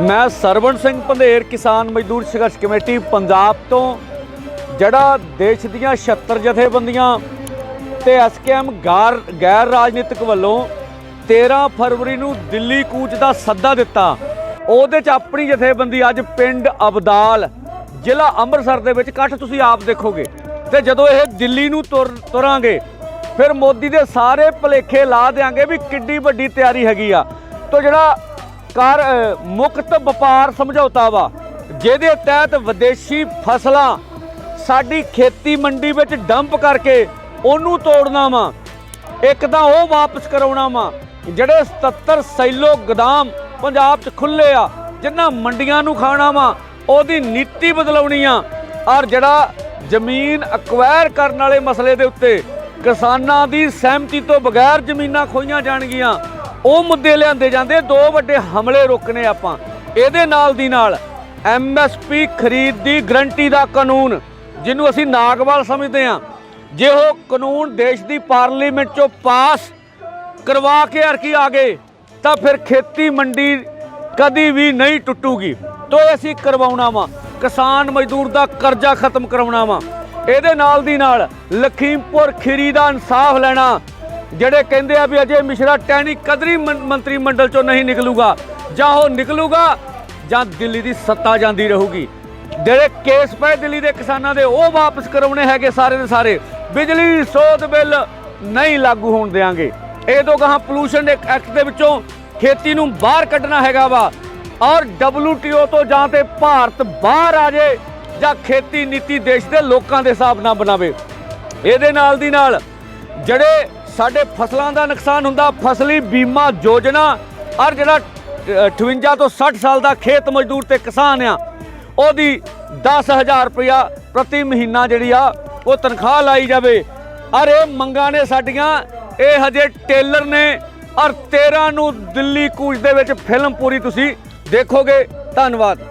ਮੈਂ ਸਰਵਣ ਸਿੰਘ ਪੰਧੇਰ, ਕਿਸਾਨ ਮਜ਼ਦੂਰ ਸੰਘਰਸ਼ ਕਮੇਟੀ, ਪੰਜਾਬ ਤੋਂ। ਜਿਹੜਾ ਦੇਸ਼ ਦੀਆਂ 76 ਜਥੇਬੰਦੀਆਂ ਤੇ ਐਸਕੇਐਮ ਗੈਰ ਗੈਰ ਰਾਜਨੀਤਿਕ ਵੱਲੋਂ 13 ਫਰਵਰੀ ਨੂੰ ਦਿੱਲੀ ਕੂਚ ਦਾ ਸੱਦਾ ਦਿੱਤਾ, ਉਹਦੇ ਚ ਆਪਣੀ ਜਥੇਬੰਦੀ ਅੱਜ ਪਿੰਡ ਅਬਦਾਲ, ਜ਼ਿਲ੍ਹਾ ਅੰਮ੍ਰਿਤਸਰ ਦੇ ਵਿੱਚ। ਇਕੱਠ ਤੁਸੀਂ ਆਪ ਦੇਖੋਗੇ ਤੇ ਜਦੋਂ ਇਹ ਦਿੱਲੀ ਨੂੰ ਤੁਰ ਤੁਰਾਂਗੇ, ਫਿਰ ਮੋਦੀ ਦੇ ਸਾਰੇ ਭਲੇਖੇ ਲਾ ਦੇਾਂਗੇ ਵੀ ਕਿੱਡੀ ਵੱਡੀ ਤਿਆਰੀ ਹੈਗੀ ਆ। ਤੋਂ ਜਿਹੜਾ ਕਰ ਮੁਕਤ ਵਪਾਰ ਸਮਝੌਤਾ ਵਾ, ਜਿਹਦੇ ਤਹਿਤ ਵਿਦੇਸ਼ੀ ਫਸਲਾਂ ਸਾਡੀ ਖੇਤੀ ਮੰਡੀ ਵਿੱਚ ਡੰਪ ਕਰਕੇ ਉਹਨੂੰ ਤੋੜਨਾ ਵਾ, ਇੱਕ ਤਾਂ ਉਹ ਵਾਪਸ ਕਰਾਉਣਾ ਵਾ, ਜਿਹੜੇ 77 ਸੈਲੋ ਗਦਾਮ ਪੰਜਾਬ 'ਚ ਖੁੱਲੇ ਆ, ਜਿਨ੍ਹਾਂ ਮੰਡੀਆਂ ਨੂੰ ਖਾਣਾ ਵਾ, ਉਹਦੀ ਨੀਤੀ ਬਦਲਾਉਣੀ ਆ, ਔਰ ਜਿਹੜਾ ਜ਼ਮੀਨ ਅਕਵਾਇਰ ਕਰਨ ਵਾਲੇ ਮਸਲੇ ਦੇ ਉੱਤੇ ਕਿਸਾਨਾਂ ਦੀ ਸਹਿਮਤੀ ਤੋਂ ਬਗੈਰ ਜ਼ਮੀਨਾਂ ਖੋਈਆਂ ਜਾਣਗੀਆਂ ਉਹ ਮੁੱਦੇ ਲਿਆਂਦੇ ਜਾਂਦੇ, ਦੋ ਵੱਡੇ ਹਮਲੇ ਰੋਕਣੇ ਆਪਾਂ। ਇਹਦੇ ਨਾਲ ਦੀ ਨਾਲ ਐਮਐਸਪੀ ਖਰੀਦ ਦੀ ਗਰੰਟੀ ਦਾ ਕਾਨੂੰਨ, ਜਿਹਨੂੰ ਅਸੀਂ ਨਾਗਵਾਲ ਸਮਝਦੇ ਹਾਂ। ਜੇ ਉਹ ਕਾਨੂੰਨ ਦੇਸ਼ ਦੀ ਪਾਰਲੀਮੈਂਟ ਚੋਂ ਪਾਸ ਕਰਵਾ ਕੇ ਅਰਕੀ ਆ ਗਏ, ਤਾਂ ਫਿਰ ਖੇਤੀ ਮੰਡੀ ਕਦੀ ਵੀ ਨਹੀਂ ਟੁੱਟੂਗੀ। ਤੋਂ ਅਸੀਂ ਕਰਵਾਉਣਾ ਵਾ। ਕਿਸਾਨ ਮਜ਼ਦੂਰ ਦਾ ਕਰਜ਼ਾ ਖਤਮ ਕਰਾਉਣਾ ਵਾ। ਇਹਦੇ ਨਾਲ ਦੀ ਨਾਲ ਲਖੀਮਪੁਰ ਖੀਰੀ ਦਾ ਇਨਸਾਫ ਲੈਣਾ ਜਿਹੜੇ ਕਹਿੰਦੇ ਆ ਵੀ ਅਜੇ ਮਿਸ਼ਰਾ ਟੈਣੀ ਕਦਰੀ ਮੰ- ਮੰਤਰੀ ਮੰਡਲ ਚੋਂ ਨਹੀਂ ਨਿਕਲੂਗਾ, ਜਾਂ ਉਹ ਨਿਕਲੂਗਾ, ਜਾਂ ਦਿੱਲੀ ਦੀ ਸੱਤਾ ਜਾਂਦੀ ਰਹੂਗੀ। ਜਿਹੜੇ ਕੇਸ ਪਏ ਦਿੱਲੀ ਦੇ ਕਿਸਾਨਾਂ ਦੇ, ਉਹ ਵਾਪਸ ਕਰਾਉਣੇ ਹੈਗੇ ਸਾਰੇ ਦੇ ਸਾਰੇ। ਬਿਜਲੀ ਸੋਧ ਬਿੱਲ ਨਹੀਂ ਲਾਗੂ ਹੋਣ ਦੇਾਂਗੇ ਇਹ ਤੋਂ ਗਾਹਾਂ ਪੋਲੂਸ਼ਨ ਐਕਟ ਦੇ ਵਿੱਚੋਂ ਖੇਤੀ ਨੂੰ ਬਾਹਰ ਕੱਢਣਾ ਹੈਗਾ ਵਾ। ਔਰ WTO ਤੋਂ ਜਾਂ ਤੇ ਭਾਰਤ ਬਾਹਰ ਆ ਜੇ, ਜਾਂ ਖੇਤੀ ਨੀਤੀ ਦੇਸ਼ ਦੇ ਲੋਕਾਂ ਦੇ ਹਿਸਾਬ ਨਾਲ ਬਣਾਵੇ। ਇਹਦੇ ਨਾਲ ਦੀ ਨਾਲ, ਜਿਹੜੇ ਸਾਡੇ ਫਸਲਾਂ ਦਾ ਨੁਕਸਾਨ ਹੁੰਦਾ ਫਸਲੀ ਬੀਮਾ ਯੋਜਨਾ। ਔਰ ਜਿਹੜਾ ਅ, 58 ਤੋਂ 60 ਸਾਲ ਦਾ ਖੇਤ ਮਜ਼ਦੂਰ ਤੇ ਕਿਸਾਨ ਆ ਉਹਦੀ 10000 ਰੁਪਇਆ ਪ੍ਰਤੀ ਮਹੀਨਾ ਜਿਹੜੀ ਆ ਉਹ ਤਨਖਾਹ ਲਾਈ ਜਾਵੇ। ਔਰ ਇਹ ਮੰਗਾਂ ਨੇ ਸਾਡੀਆਂ ਇਹ ਹਜੇ ਟੇਲਰ ਨੇ ਔਰ 13 ਨੂੰ ਦਿੱਲੀ ਕੂਚ ਦੇ ਵਿੱਚ ਫਿਲਮ ਪੂਰੀ ਤੁਸੀਂ ਦੇਖੋਗੇ। ਧੰਨਵਾਦ।